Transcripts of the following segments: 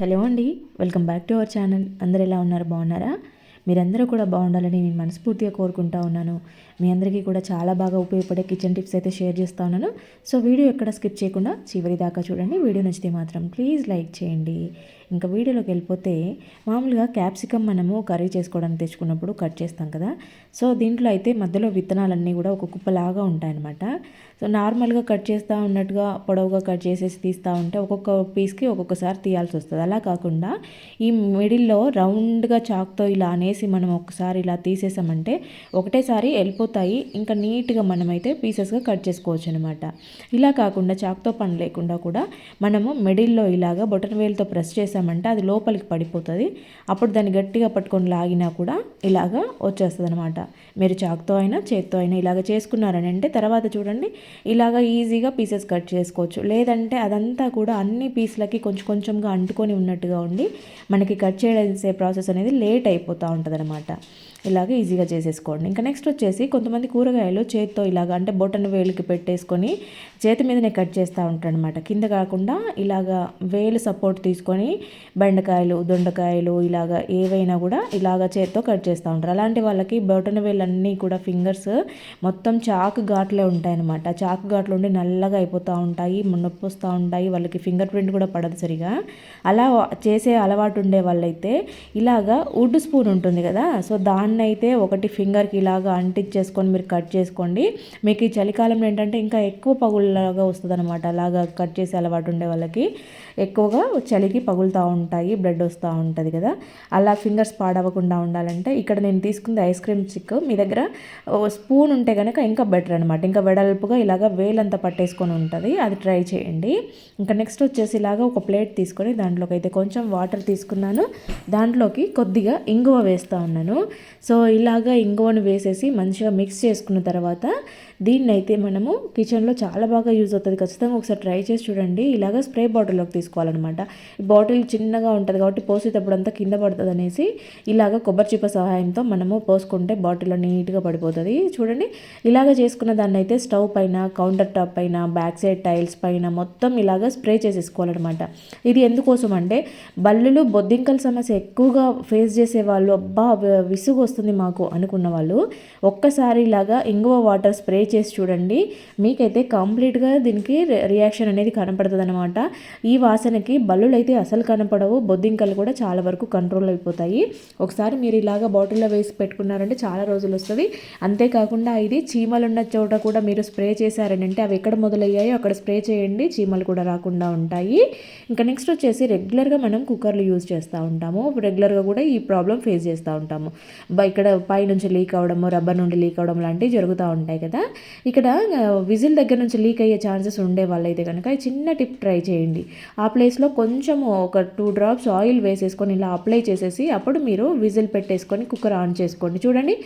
Hello అండి welcome back to our channel. అందరు ఎలా ఉన్నారు? బాగున్నారా? మీరందరూ కూడా బాగుండాలని నేను మనస్ఫూర్తిగా కోరుకుంటా ఉన్నాను. మీ అందరికీ కూడా చాలా బాగా ఉపయోగపడే కిచెన్ టిప్స్ అయితే షేర్ చేస్తూ ఉన్నాను. సో వీడియో ఎక్కడ స్కిప్ చేయకుండా చివరి దాకా చూడండి. వీడియో నచ్చితే మాత్రం ప్లీజ్ లైక్ చేయండి. ఇంకా వీడియోలోకి వెళ్ళిపోతే మామూలుగా క్యాప్సికమ్ మనము కర్రీ చేసుకోవడానికి తెచ్చుకున్నప్పుడు కట్ చేస్తాం కదా. సో దీంట్లో అయితే మధ్యలో విత్తనాలన్నీ కూడా ఒక కుప్పలాగా ఉంటాయన్నమాట. సో నార్మల్గా కట్ చేస్తూ ఉన్నట్టుగా పొడవుగా కట్ చేసేసి తీస్తూ ఉంటే ఒక్కొక్క పీస్కి ఒక్కొక్కసారి తీయాల్సి వస్తుంది. అలా కాకుండా ఈ మిడిల్లో రౌండ్గా చాక్తో ఇలా అనేసి మనం ఒకసారి ఇలా తీసేసామంటే ఒకటేసారి వెళ్ళిపోతాయి. ఇంకా నీట్గా మనమైతే పీసెస్గా కట్ చేసుకోవచ్చు అనమాట ఇలా కాకుండా చాక్తో పని లేకుండా కూడా మనము మిడిల్లో ఇలాగా బొటన్ వేలుతో ప్రెస్ చేసామంటే అది లోపలికి పడిపోతుంది. అప్పుడు దాన్ని గట్టిగా పట్టుకొని లాగినా కూడా ఇలాగా వచ్చేస్తుంది అనమాట మీరు చాక్తో అయినా చేత్తో అయినా ఇలాగ చేసుకున్నారని అంటే తర్వాత చూడండి ఇలాగ ఈజీగా పీసెస్ కట్ చేసుకోవచ్చు. లేదంటే అదంతా కూడా అన్ని పీస్లకి కొంచెం కొంచెంగా అంటుకొని ఉన్నట్టుగా ఉండి మనకి కట్ చేసే ప్రాసెస్ అనేది లేట్ అయిపోతూ ఉంటుంది అనమాట ఇలాగ ఈజీగా చేసేసుకోండి. ఇంకా నెక్స్ట్ వచ్చేసి కొంతమంది కూరగాయలు చేతితో ఇలాగ అంటే బొటన్ వేలుకి పెట్టేసుకొని చేతి మీదనే కట్ చేస్తూ ఉంటారనమాట కింద కాకుండా ఇలాగ వేలు సపోర్ట్ తీసుకొని బెండకాయలు దొండకాయలు ఇలాగ ఏవైనా కూడా ఇలాగ చేతితో కట్ చేస్తూ ఉంటారు. అలాంటి వాళ్ళకి బొటన్ వేలన్నీ కూడా ఫింగర్స్ మొత్తం చాకు ఘాట్లే ఉంటాయన్నమాట. చాకు ఘాట్లు ఉండి నల్లగా అయిపోతూ ఉంటాయి నొప్పి వస్తూ ఉంటాయి వాళ్ళకి ఫింగర్ ప్రింట్ కూడా పడదు సరిగా. అలా చేసే అలవాటు ఉండే వాళ్ళైతే ఇలాగా వుడ్ స్పూన్ ఉంటుంది కదా సో దాని వన్ అయితే ఒకటి ఫింగర్కి ఇలాగా అంటించేసుకొని మీరు కట్ చేసుకోండి. మీకు ఈ చలికాలంలో ఏంటంటే ఇంకా ఎక్కువ పగుళ్ళలాగా వస్తుంది అనమాట అలాగా కట్ చేసే అలవాటు ఉండే వాళ్ళకి ఎక్కువగా చలికి పగులుతూ ఉంటాయి బ్లడ్ వస్తూ ఉంటుంది కదా. అలా ఫింగర్స్ పాడవకుండా ఉండాలంటే ఇక్కడ నేను తీసుకుంది ఐస్ క్రీమ్ చిక్ మీ దగ్గర స్పూన్ ఉంటే కనుక ఇంకా బెటర్ అనమాట ఇంకా వెడల్పుగా ఇలాగ వేలంతా పట్టేసుకొని ఉంటుంది. అది ట్రై చేయండి. ఇంకా నెక్స్ట్ వచ్చేసి ఇలాగ ఒక ప్లేట్ తీసుకొని దాంట్లోకి అయితే కొంచెం వాటర్ తీసుకున్నాను. దాంట్లోకి కొద్దిగా ఇంగువ వేస్తూ ఉన్నాను. సో ఇలాగా ఇంగువను వేసేసి మంచిగా మిక్స్ చేసుకున్న తర్వాత దీన్ని అయితే మనము కిచెన్లో చాలా బాగా యూజ్ అవుతుంది. ఖచ్చితంగా ఒకసారి ట్రై చేసి చూడండి. ఇలాగ స్ప్రే బాటిల్లోకి తీసుకోవాలన్నమాట. బాటిల్ చిన్నగా ఉంటుంది కాబట్టి పోసేటప్పుడు అంతా కింద పడుతుంది అనేసి ఇలాగ కొబ్బరి చిప్ప సహాయంతో మనము పోసుకుంటే బాటిల్లో నీట్గా పడిపోతుంది. చూడండి. ఇలాగ చేసుకున్న దాన్ని అయితే స్టవ్ పైన కౌంటర్ టాప్ పైన బ్యాక్ సైడ్ టైల్స్ పైన మొత్తం ఇలాగ స్ప్రే చేసేసుకోవాలన్నమాట. ఇది ఎందుకోసం అంటే బల్లులు బొద్దింకల సమస్య ఎక్కువగా ఫేస్ చేసే వాళ్ళు అబ్బా విసుగు వస్తుంది మాకు అనుకున్న వాళ్ళు ఒక్కసారి ఇలాగా ఇంగువ వాటర్ స్ప్రే చేసి చూడండి. మీకైతే కంప్లీట్గా దీనికి రియాక్షన్ అనేది కనపడుతుంది అనమాట ఈ వాసనకి బల్లులు అయితే అసలు కనపడవు. బొద్దింకలు కూడా చాలా వరకు కంట్రోల్ అయిపోతాయి. ఒకసారి మీరు ఇలాగ బాటిల్లో వేసి పెట్టుకున్నారంటే చాలా రోజులు వస్తుంది. అంతేకాకుండా ఇది చీమలు ఉన్న చోట కూడా మీరు స్ప్రే చేశారని అంటే అవి ఎక్కడ మొదలయ్యాయో అక్కడ స్ప్రే చేయండి. చీమలు కూడా రాకుండా ఉంటాయి. ఇంకా నెక్స్ట్ వచ్చేసి రెగ్యులర్గా మనం కుక్కర్లు యూజ్ చేస్తూ ఉంటాము. రెగ్యులర్గా కూడా ఈ ప్రాబ్లం ఫేస్ చేస్తూ ఉంటాము. ఇక్కడ పై నుంచి లీక్ అవ్వడము రబ్బర్ నుండి లీక్ అవ్వడం లాంటివి జరుగుతూ ఉంటాయి కదా. ఇక్కడ విజిల్ దగ్గర నుంచి లీక్ అయ్యే ఛాన్సెస్ ఉండే వాళ్ళైతే కనుక చిన్న టిప్ ట్రై చేయండి. ఆ ప్లేస్లో కొంచెం ఒక టూ డ్రాప్స్ ఆయిల్ వేసేసుకొని ఇలా అప్లై చేసేసి అప్పుడు మీరు విజిల్ పెట్టేసుకొని కుక్కర్ ఆన్ చేసుకోండి. చూడండి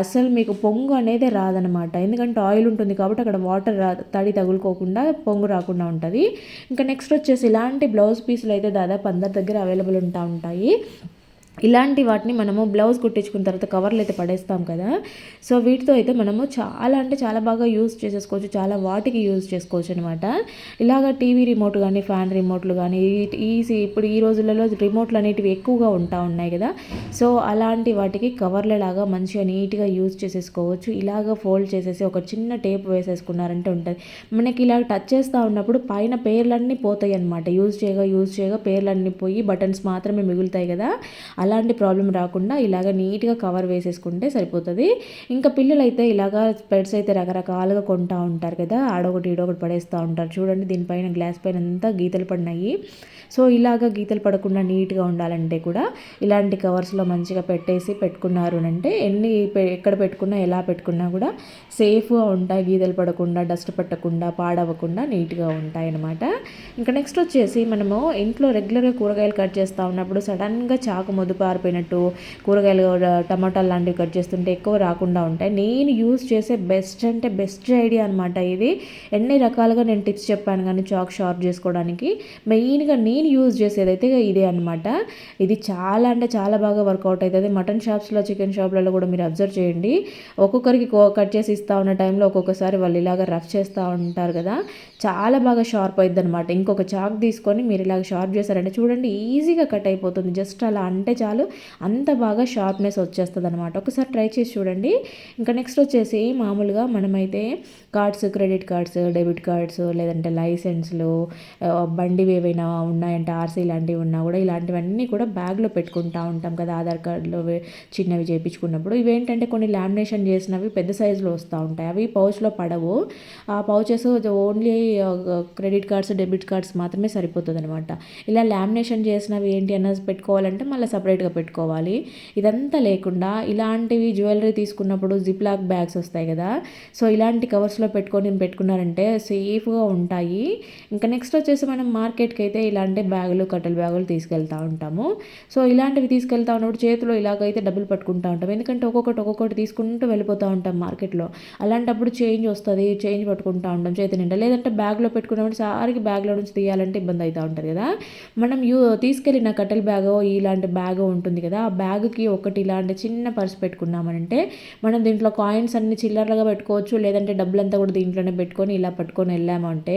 అసలు మీకు పొంగు అనేది రాదనమాట ఎందుకంటే ఆయిల్ ఉంటుంది కాబట్టి అక్కడ వాటర్ రా తడి తగులుకోకుండా పొంగు రాకుండా ఉంటుంది. ఇంకా నెక్స్ట్ వచ్చేసి ఇలాంటి బ్లౌజ్ పీసులు అయితే దాదాపు అందరి దగ్గర అవైలబుల్ ఉంటా ఉంటాయి. ఇలాంటి వాటిని మనము బ్లౌజ్ కుట్టించుకున్న తర్వాత కవర్లు అయితే పడేస్తాం కదా. సో వీటితో అయితే మనము చాలా అంటే చాలా బాగా యూజ్ చేసేసుకోవచ్చు చాలా వాటికి యూజ్ చేసుకోవచ్చు అనమాట ఇలాగ టీవీ రిమోట్ కానీ ఫ్యాన్ రిమోట్లు కానీ ఈ ఇప్పుడు ఈ రోజులలో రిమోట్లు అనేటివి ఎక్కువగా ఉంటా ఉన్నాయి కదా. సో అలాంటి వాటికి కవర్లలాగా మంచిగా నీట్గా యూజ్ చేసేసుకోవచ్చు. ఇలాగ ఫోల్డ్ చేసేసి ఒక చిన్న టేప్ వేసేసుకున్నారంటే ఉంటుంది. మనకి ఇలా టచ్ చేస్తూ ఉన్నప్పుడు పైన పేర్లన్నీ పోతాయి అనమాట యూజ్ చేయగా యూజ్ చేయగా పేర్లన్నీ పోయి బటన్స్ మాత్రమే మిగులుతాయి కదా. అలాంటి ప్రాబ్లం రాకుండా ఇలాగ నీట్గా కవర్ వేసేసుకుంటే సరిపోతుంది. ఇంకా పిల్లలు అయితే ఇలాగ పెడ్స్ అయితే రకరకాలుగా కొంటూ ఉంటారు కదా ఆడొకటి ఈడొకటి పడేస్తూ ఉంటారు. చూడండి దీనిపైన గ్లాస్ పైన అంతా గీతలు పడినాయి. సో ఇలాగ గీతలు పడకుండా నీట్గా ఉండాలంటే కూడా ఇలాంటి కవర్స్లో మంచిగా పెట్టేసి పెట్టుకున్నారు అంటే ఎన్ని ఎక్కడ పెట్టుకున్నా ఎలా పెట్టుకున్నా కూడా సేఫ్గా ఉంటాయి. గీతలు పడకుండా డస్ట్ పట్టకుండా పాడవకుండా నీట్గా ఉంటాయి అన్నమాట ఇంకా నెక్స్ట్ వచ్చేసి మనము ఇంట్లో రెగ్యులర్గా కూరగాయలు కట్ చేస్తూ ఉన్నప్పుడు సడన్గా చాకు మొదలు పారిపోయినట్టు కూరగాయలు టమాటాలు లాంటివి కట్ చేస్తుంటే ఎక్కువ రాకుండా ఉంటాయి. నేను యూస్ చేసే బెస్ట్ అంటే బెస్ట్ ఐడియా అనమాట ఇది. ఎన్ని రకాలుగా నేను టిప్స్ చెప్పాను కానీ చాక్ షార్ప్ చేసుకోవడానికి. మెయిన్గా నేను యూజ్ చేసేదైతే ఇదే అనమాట ఇది చాలా అంటే చాలా బాగా వర్కౌట్ అవుతుంది. మటన్ షాప్స్లో చికెన్ షాప్లలో కూడా మీరు అబ్జర్వ్ చేయండి. ఒక్కొక్కరికి కట్ చేసి ఇస్తా ఉన్న టైంలో ఒక్కొక్కసారి వాళ్ళు ఇలాగ రఫ్ చేస్తూ ఉంటారు కదా. చాలా బాగా షార్ప్ అవుతుంది అనమాట ఇంకొక చాక్ తీసుకొని మీరు ఇలాగ షార్ప్ చేశారంటే చూడండి ఈజీగా కట్ అయిపోతుంది. జస్ట్ అలా అంటే చాలు. అంత బాగా షార్ప్నెస్ వచ్చేస్తుంది అనమాట ఒకసారి ట్రై చేసి చూడండి. ఇంకా నెక్స్ట్ వచ్చేసి మామూలుగా మనమైతే cards credit cards debit cards లేదంటే లైసెన్స్లు బండివి ఏవైనా ఉన్నాయంటే ఆర్సీ లాంటివి ఉన్నా కూడా ఇలాంటివన్నీ కూడా బ్యాగ్లో పెట్టుకుంటా ఉంటాం కదా. ఆధార్ కార్డులో చిన్నవి చేయించుకున్నప్పుడు. ఇవేంటంటే కొన్ని లామినేషన్ చేసినవి పెద్ద సైజులో వస్తూ ఉంటాయి. అవి పౌచ్లో పడవు. ఆ pouches only credit cards debit cards మాత్రమే సరిపోతుంది అనమాట ఇలా లామినేషన్ చేసినవి ఏంటి అన్నది పెట్టుకోవాలంటే మళ్ళీ సపరేట్ సపరేట్గా పెట్టుకోవాలి. ఇదంతా లేకుండా ఇలాంటివి జ్యువెలరీ తీసుకున్నప్పుడు జిప్లాక్ బ్యాగ్స్ వస్తాయి కదా. సో ఇలాంటి కవర్స్లో పెట్టుకొని పెట్టుకున్నారంటే సేఫ్గా ఉంటాయి. ఇంకా నెక్స్ట్ వచ్చేసి మనం మార్కెట్కి అయితే ఇలాంటి బ్యాగులు కట్టెల బ్యాగులు తీసుకెళ్తూ ఉంటాము. సో ఇలాంటివి తీసుకెళ్తా ఉన్నప్పుడు చేతిలో ఇలాగైతే డబ్బులు పట్టుకుంటూ ఉంటాం. ఎందుకంటే ఒక్కొక్కటి ఒక్కొక్కటి తీసుకుంటూ వెళ్ళిపోతూ ఉంటాం మార్కెట్లో. అలాంటప్పుడు చేంజ్ వస్తుంది చేంజ్ పట్టుకుంటూ ఉంటాం చేతి నిండా. లేదంటే బ్యాగ్లో పెట్టుకున్నప్పుడు సారికి బ్యాగ్లో నుంచి తీయాలంటే ఇబ్బంది అవుతూ ఉంటుంది కదా. మనం యూ తీసుకెళ్ళిన కట్టెల బ్యాగో ఇలాంటి బ్యాగ్ ఉంటుంది కదా. ఆ బ్యాగ్కి ఒకటి ఇలాంటి చిన్న పర్స్ పెట్టుకున్నామనంటే మనం దీంట్లో కాయిన్స్ అన్ని చిల్లరలుగా పెట్టుకోవచ్చు లేదంటే డబ్బులంతా కూడా దీంట్లోనే పెట్టుకొని ఇలా పట్టుకొని వెళ్ళామంటే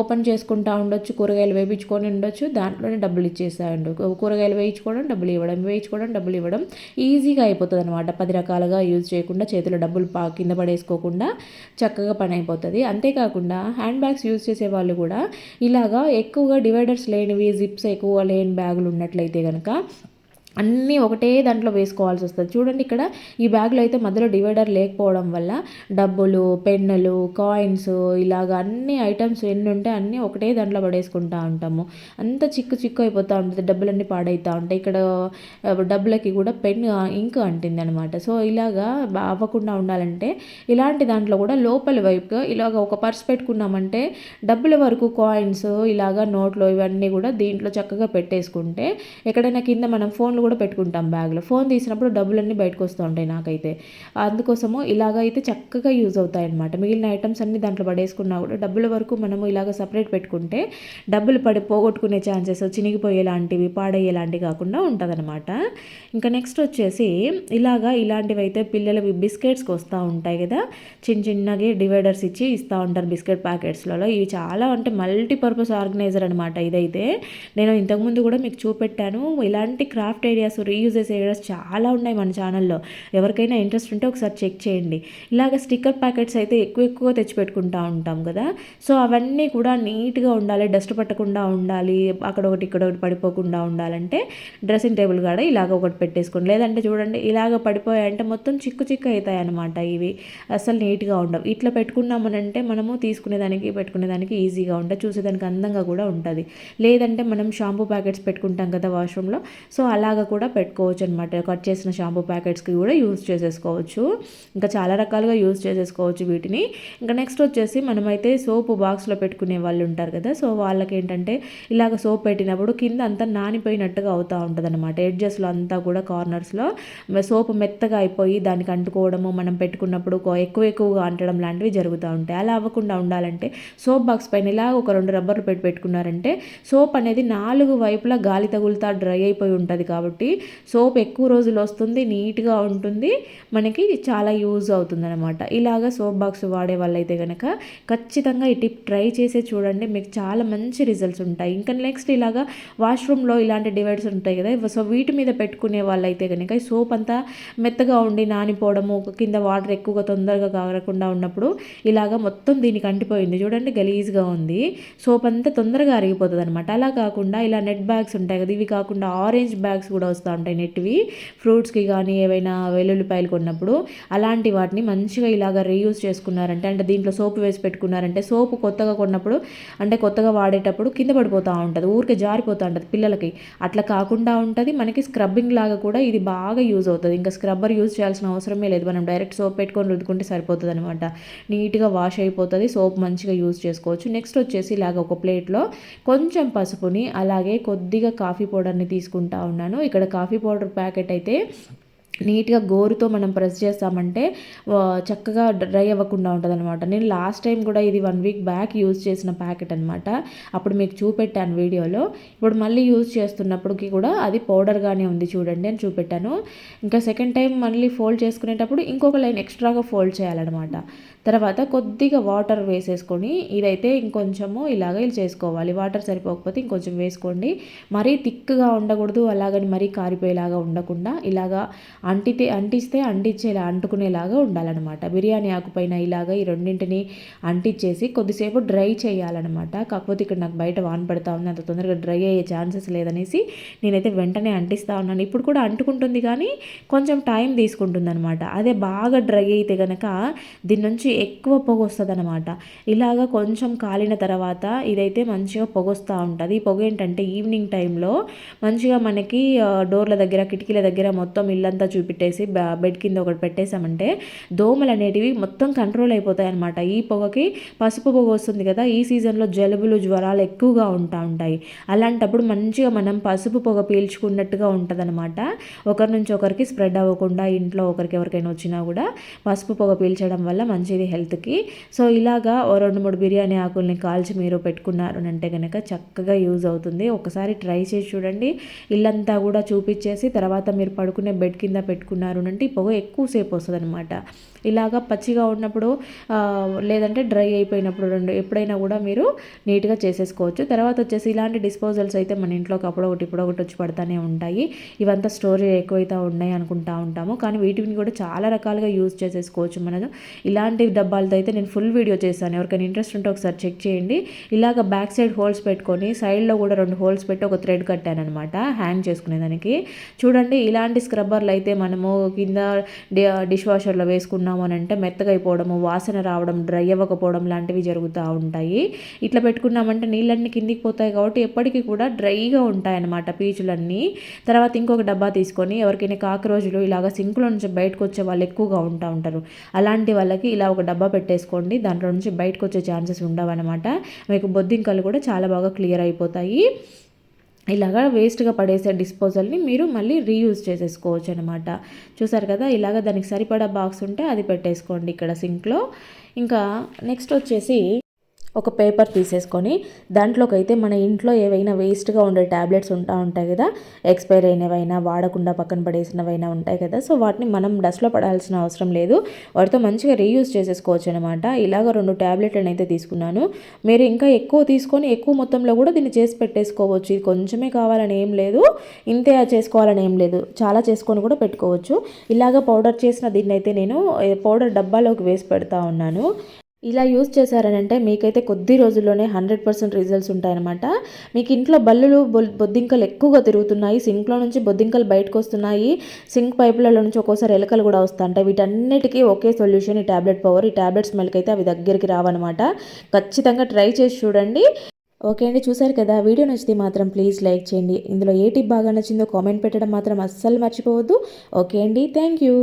ఓపెన్ చేసుకుంటా ఉండొచ్చు కూరగాయలు వేయించుకొని ఉండొచ్చు దాంట్లోనే డబ్బులు ఇచ్చేసాయండు. కూరగాయలు వేయించుకోవడం డబ్బులు ఇవ్వడం వేయించుకోవడం డబ్బులు ఇవ్వడం ఈజీగా అయిపోతుంది అనమాట పది రకాలుగా యూజ్ చేయకుండా చేతిలో డబ్బులు పా కింద పడేసుకోకుండా చక్కగా పని అయిపోతుంది. అంతేకాకుండా హ్యాండ్ బ్యాగ్స్ యూజ్ చేసే వాళ్ళు కూడా ఇలాగా ఎక్కువగా డివైడర్స్ లేనివి జిప్స్ ఎక్కువ లేని బ్యాగులు ఉన్నట్లయితే కనుక అన్నీ ఒకటే దాంట్లో వేసుకోవాల్సి వస్తుంది. చూడండి ఇక్కడ ఈ బ్యాగ్లో అయితే మధ్యలో డివైడర్ లేకపోవడం వల్ల డబ్బులు పెన్నులు కాయిన్స్ ఇలాగ అన్ని ఐటమ్స్ ఎన్ని ఉంటే అన్నీ ఒకటే దాంట్లో పడేసుకుంటూ ఉంటాము. అంత చిక్కు చిక్కు అయిపోతూ ఉంటుంది. డబ్బులన్నీ పాడైతూ ఉంటాయి. ఇక్కడ డబ్బులకి కూడా పెన్ ఇంక్ అంటింది అనమాట సో ఇలాగా అవ్వకుండా ఉండాలంటే ఇలాంటి దాంట్లో కూడా లోపలి వైపుగా ఇలాగ ఒక పర్స్ పెట్టుకున్నామంటే డబ్బుల వరకు కాయిన్స్ ఇలాగా నోట్లు ఇవన్నీ కూడా దీంట్లో చక్కగా పెట్టేసుకుంటే ఎక్కడైనా కింద మనం ఫోన్లు కూడా పెట్టుకుంటాం బ్యాగ్లో. ఫోన్ తీసినప్పుడు డబ్బులన్నీ బయటకు వస్తూ ఉంటాయి నాకైతే. అందుకోసము ఇలాగైతే చక్కగా యూజ్ అవుతాయి అనమాట మిగిలిన ఐటమ్స్ అన్ని దాంట్లో పడేసుకున్నా కూడా డబ్బుల వరకు మనము ఇలాగ సపరేట్ పెట్టుకుంటే డబ్బులు పడి పోగొట్టుకునే ఛాన్సెస్ చినిగిపోయేలాంటివి పాడయ్యేలాంటివి కాకుండా ఉంటుందన్నమాట. ఇంకా నెక్స్ట్ వచ్చేసి ఇలాగా ఇలాంటివి అయితే పిల్లలవి బిస్కెట్స్కి వస్తూ ఉంటాయి కదా. చిన్న చిన్నగా డివైడర్స్ ఇచ్చి ఇస్తూ ఉంటారు బిస్కెట్ ప్యాకెట్స్లలో. ఇవి చాలా అంటే మల్టీపర్పస్ ఆర్గనైజర్ అనమాట ఇదైతే. నేను ఇంతకుముందు కూడా మీకు చూపెట్టాను. ఇలాంటి క్రాఫ్ట్ ఐడియాస్ రీయూజెస్ ఐడియాస్ చాలా ఉన్నాయి మన ఛానల్లో. ఎవరికైనా ఇంట్రెస్ట్ ఉంటే ఒకసారి చెక్ చేయండి. ఇలాగ స్టిక్కర్ ప్యాకెట్స్ అయితే ఎక్కువ ఎక్కువ తెచ్చిపెట్టుకుంటా ఉంటాం కదా. సో అవన్నీ కూడా నీట్గా ఉండాలి డస్ట్ పట్టకుండా ఉండాలి అక్కడ ఒకటి ఇక్కడ ఒకటి పడిపోకుండా ఉండాలంటే డ్రెస్సింగ్ టేబుల్ కాడ ఇలాగ ఒకటి పెట్టేసుకోండి. లేదంటే చూడండి ఇలాగ పడిపోయాయంటే మొత్తం చిక్కు చిక్కు అవుతాయి అనమాట ఇవి. అసలు నీట్గా ఉండవు. ఇట్లా పెట్టుకున్నామనంటే మనము తీసుకునేదానికి పెట్టుకునేదానికి ఈజీగా ఉంటుంది చూసేదానికి అందంగా కూడా ఉంటుంది. లేదంటే మనం షాంపూ ప్యాకెట్స్ పెట్టుకుంటాం కదా వాష్రూమ్లో. సో అలాగ కూడా పెట్టుకోవచ్చు అనమాట కట్ చేసిన షాంపూ ప్యాకెట్స్కి కూడా యూస్ చేసేసుకోవచ్చు. ఇంకా చాలా రకాలుగా యూస్ చేసేసుకోవచ్చు వీటిని. ఇంకా నెక్స్ట్ వచ్చేసి మనమైతే సోపు బాక్స్లో పెట్టుకునే వాళ్ళు ఉంటారు కదా సో వాళ్ళకి ఏంటంటే ఇలాగ సోప్ పెట్టినప్పుడు కింద అంతా నానిపోయినట్టుగా అవుతూ ఉంటుంది అనమాట ఎడ్జెస్లో అంతా కూడా కార్నర్స్లో సోపు మెత్తగా అయిపోయి దానికి అంటుకోవడము మనం పెట్టుకున్నప్పుడు ఎక్కువ ఎక్కువగా అంటడం లాంటివి జరుగుతూ ఉంటాయి. అలా అవ్వకుండా ఉండాలంటే సోప్ బాక్స్ పైన ఇలా ఒక రెండు రబ్బర్లు పెట్టి పెట్టుకున్నారంటే సోప్ అనేది నాలుగు వైపులా గాలి తగులుతా డ్రై అయిపోయి ఉంటుంది కాబట్టి సోప్ ఎక్కువ రోజులు వస్తుంది నీట్గా ఉంటుంది మనకి చాలా యూజ్ అవుతుంది అనమాట ఇలాగ సోప్ బాక్స్ వాడే వాళ్ళైతే కనుక ఖచ్చితంగా ఈ టిప్ ట్రై చేసే చూడండి. మీకు చాలా మంచి రిజల్ట్స్ ఉంటాయి. ఇంకా నెక్స్ట్ ఇలాగా వాష్రూమ్లో ఇలాంటి డివైడ్స్ ఉంటాయి కదా సో వీటి మీద పెట్టుకునే వాళ్ళైతే కనుక ఈ సోప్ అంతా మెత్తగా ఉండి నానిపోవడము కింద వాటర్ ఎక్కువగా తొందరగా కారకుండా ఉన్నప్పుడు ఇలాగ మొత్తం దీనికి అంటిపోయింది. చూడండి గలీజ్గా ఉంది. సోప్ అంతా తొందరగా అరిగిపోతుంది అనమాట అలా కాకుండా ఇలా నెట్ బ్యాగ్స్ ఉంటాయి కదా ఇవి కాకుండా ఆరెంజ్ బ్యాగ్స్ కూడా వస్తూ ఉంటాయి నెట్వి ఫ్రూట్స్కి కానీ ఏవైనా వెల్లుల్లిపాయలు కొన్నప్పుడు అలాంటి వాటిని మంచిగా ఇలాగ రీయూజ్ చేసుకున్నారంటే అంటే దీంట్లో సోపు వేసి పెట్టుకున్నారంటే సోపు కొత్తగా కొన్నప్పుడు అంటే కొత్తగా వాడేటప్పుడు కింద పడిపోతూ ఉంటుంది ఊరికే జారిపోతూ ఉంటుంది పిల్లలకి. అట్లా కాకుండా ఉంటుంది మనకి స్క్రబ్బింగ్ లాగా కూడా ఇది బాగా యూజ్ అవుతుంది. ఇంకా స్క్రబ్బర్ యూజ్ చేయాల్సిన అవసరమే లేదు మనం డైరెక్ట్ సోప్ పెట్టుకొని రుద్దుకుంటే సరిపోతుంది అనమాట నీట్గా వాష్ అయిపోతుంది సోప్ మంచిగా యూజ్ చేసుకోవచ్చు. నెక్స్ట్ వచ్చేసి ఇలాగ ఒక ప్లేట్లో కొంచెం పసుపుని అలాగే కొద్దిగా కాఫీ పౌడర్ని తీసుకుంటా ఉన్నాను. ఇక్కడ కాఫీ పౌడర్ ప్యాకెట్ అయితే నీట్గా గోరుతో మనం ప్రెస్ చేస్తామంటే చక్కగా డ్రై అవ్వకుండా ఉంటుంది అనమాట నేను లాస్ట్ టైం కూడా ఇది వన్ వీక్ బ్యాక్ యూజ్ చేసిన ప్యాకెట్ అనమాట అప్పుడు మీకు చూపెట్టాను వీడియోలో. ఇప్పుడు మళ్ళీ యూజ్ చేస్తున్నప్పటికీ కూడా అది పౌడర్గానే ఉంది చూడండి అని చూపెట్టాను. ఇంకా సెకండ్ టైం మళ్ళీ ఫోల్డ్ చేసుకునేటప్పుడు ఇంకొక లైన్ ఎక్స్ట్రాగా ఫోల్డ్ చేయాలన్నమాట. తర్వాత కొద్దిగా వాటర్ వేసేసుకొని ఇదైతే ఇంకొంచెము ఇలాగ ఇలా చేసుకోవాలి. వాటర్ సరిపోకపోతే ఇంకొంచెం వేసుకోండి. మరీ థిక్గా ఉండకూడదు. అలాగని మరీ కారిపోయేలాగా ఉండకుండా ఇలాగా అంటితే అంటిస్తే అంటించేలా అంటుకునేలాగా ఉండాలన్నమాట. బిర్యానీ ఆకుపైన ఇలాగ ఈ రెండింటిని అంటించేసి కొద్దిసేపు డ్రై చేయాలన్నమాట. కాకపోతే ఇక్కడ నాకు బయట వాన పడతా ఉంది. అంత తొందరగా డ్రై అయ్యే ఛాన్సెస్ లేదనేసి నేనైతే వెంటనే అంటిస్తా ఉన్నాను. ఇప్పుడు కూడా అంటుకుంటుంది కానీ కొంచెం టైం తీసుకుంటుంది అనమాట అదే బాగా డ్రై అయితే కనుక దీని నుంచి ఎక్కువ పొగ వస్తుంది అనమాట ఇలాగ కొంచెం కాలిన తర్వాత ఇదైతే మంచిగా పొగ వస్తూ ఉంటుంది. ఈ పొగ ఏంటంటే ఈవినింగ్ టైంలో మంచిగా మనకి డోర్ల దగ్గర కిటికీల దగ్గర మొత్తం ఇల్లంతా చూపెట్టేసి బ- బెడ్ కింద ఒకటి పెట్టేసామంటే దోమలు అనేటివి మొత్తం కంట్రోల్ అయిపోతాయి అనమాట ఈ పొగకి పసుపు పొగ వస్తుంది కదా ఈ సీజన్లో జలుబులు జ్వరాలు ఎక్కువగా ఉంటా ఉంటాయి. అలాంటప్పుడు మంచిగా మనం పసుపు పొగ పీల్చుకున్నట్టుగా ఉంటుంది అనమాట ఒకరి నుంచి ఒకరికి స్ప్రెడ్ అవ్వకుండా ఇంట్లో ఒకరికి ఎవరికైనా వచ్చినా కూడా పసుపు పొగ పీల్చడం వల్ల మంచిది. హెల్త్కి. సో ఇలాగా ఓ రెండు మూడు బిర్యానీ ఆకుల్ని కాల్చి మీరు పెట్టుకున్నారు అంటే కనుక చక్కగా యూజ్ అవుతుంది. ఒకసారి ట్రై చేసి చూడండి. ఇల్లంతా కూడా చూపించేసి తర్వాత మీరు పడుకునే బెడ్ కింద పెట్టుకున్నారు అంటే పొగ ఎక్కువసేపు వస్తుంది అనమాట ఇలాగా పచ్చిగా ఉన్నప్పుడు లేదంటే డ్రై అయిపోయినప్పుడు రెండు ఎప్పుడైనా కూడా మీరు నీట్గా చేసేసుకోవచ్చు. తర్వాత వచ్చేసి ఇలాంటి డిస్పోజల్స్ అయితే మన ఇంట్లోకి అప్పుడు ఒకటి ఇప్పుడు ఒకటి వచ్చి పడతానే ఉంటాయి. ఇవంతా స్టోరేజ్ ఎక్కువైతే ఉన్నాయి అనుకుంటా ఉంటాము. కానీ వీటిని కూడా చాలా రకాలుగా యూజ్ చేసేసుకోవచ్చు మనం ఇలాంటి డబ్బాలతో అయితే నేను ఫుల్ వీడియో చేశాను. ఎవరికైనా ఇంట్రెస్ట్ ఉంటే ఒకసారి చెక్ చేయండి. ఇలాగ బ్యాక్ సైడ్ హోల్స్ పెట్టుకొని సైడ్లో కూడా రెండు హోల్స్ పెట్టి ఒక థ్రెడ్ కట్టాను అనమాట హ్యాంగ్ చేసుకునేదానికి. చూడండి ఇలాంటి స్క్రబ్బర్లు అయితే మనము కింద డిష్ వాషర్లో వేసుకున్నాము అని అంటే మెత్తగా అయిపోవడము వాసన రావడం డ్రై అవ్వకపోవడం లాంటివి జరుగుతూ ఉంటాయి. ఇట్లా పెట్టుకున్నామంటే నీళ్ళన్నీ కిందికి పోతాయి కాబట్టి ఎప్పటికీ కూడా డ్రైగా ఉంటాయి అన్నమాట పీచులన్నీ. తర్వాత ఇంకొక డబ్బా తీసుకొని ఎవరికైనా కాకరోజులు ఇలాగ సింకులో నుంచి బయటకు వచ్చే వాళ్ళు ఎక్కువగా ఉంటా ఉంటారు. అలాంటి వాళ్ళకి ఇలా ఒక డబ్బా పెట్టేసుకోండి. దాంట్లో నుంచి బయటకు వచ్చే ఛాన్సెస్ ఉండవన్నమాట. మీకు బొద్దింకలు కూడా చాలా బాగా క్లియర్ అయిపోతాయి. ఇలాగా వేస్ట్గా పడేసే డిస్పోజల్ని మీరు మళ్ళీ రీయూజ్ చేసేసుకోవచ్చు అనమాట చూసారు కదా ఇలాగ దానికి సరిపడా బాక్స్ ఉంటే అది పెట్టేసుకోండి ఇక్కడ సింక్లో ఇంకా నెక్స్ట్ వచ్చేసి ఒక పేపర్ తీసేసుకొని దాంట్లోకైతే మన ఇంట్లో ఏవైనా వేస్ట్గా ఉండే ట్యాబ్లెట్స్ ఉంటా ఉంటాయి కదా ఎక్స్పైర్ అయినవైనా వాడకుండా పక్కన పడేసినవైనా ఉంటాయి కదా సో వాటిని మనం డస్ట్లో పడాల్సిన అవసరం లేదు. వాటితో మంచిగా రీయూజ్ చేసేసుకోవచ్చు అనమాట ఇలాగ రెండు ట్యాబ్లెట్లను అయితే తీసుకున్నాను. మీరు ఇంకా ఎక్కువ తీసుకొని ఎక్కువ మొత్తంలో కూడా దీన్ని చేసి పెట్టేసుకోవచ్చు. ఇది కొంచెమే కావాలని ఏం లేదు ఇంతే చేసుకోవాలని ఏం లేదు. చాలా చేసుకొని కూడా పెట్టుకోవచ్చు. ఇలాగ పౌడర్ చేసిన దీన్ని అయితే నేను పౌడర్ డబ్బాలోకి వేసి పెడతా ఉన్నాను. ఇలా యూజ్ చేశారనంటే మీకైతే కొద్ది రోజుల్లోనే హండ్రెడ్ పర్సెంట్ రిజల్ట్స్ ఉంటాయన్నమాట. మీకు ఇంట్లో బల్లులు బొద్దింకలు ఎక్కువగా తిరుగుతున్నాయి సింక్లో నుంచి బొద్దింకలు బయటకు వస్తున్నాయి సింక్ పైపులలో నుంచి ఒక్కోసారి ఎలకలు కూడా వస్తుంటాయి. వీటన్నిటికీ ఒకే సొల్యూషన్ ఈ టాబ్లెట్ పవర్ ఈ ట్యాబ్లెట్ స్మెల్కి అయితే అవి దగ్గరికి రావన్నమాట. ఖచ్చితంగా ట్రై చేసి చూడండి. ఓకే అండి చూసారు కదా వీడియో నచ్చితే మాత్రం ప్లీజ్ లైక్ చేయండి. ఇందులో ఏ టిప్ బాగా నచ్చిందో కామెంట్ పెట్టడం మాత్రం అస్సలు మర్చిపోవద్దు. ఓకే అండి థ్యాంక్ యూ.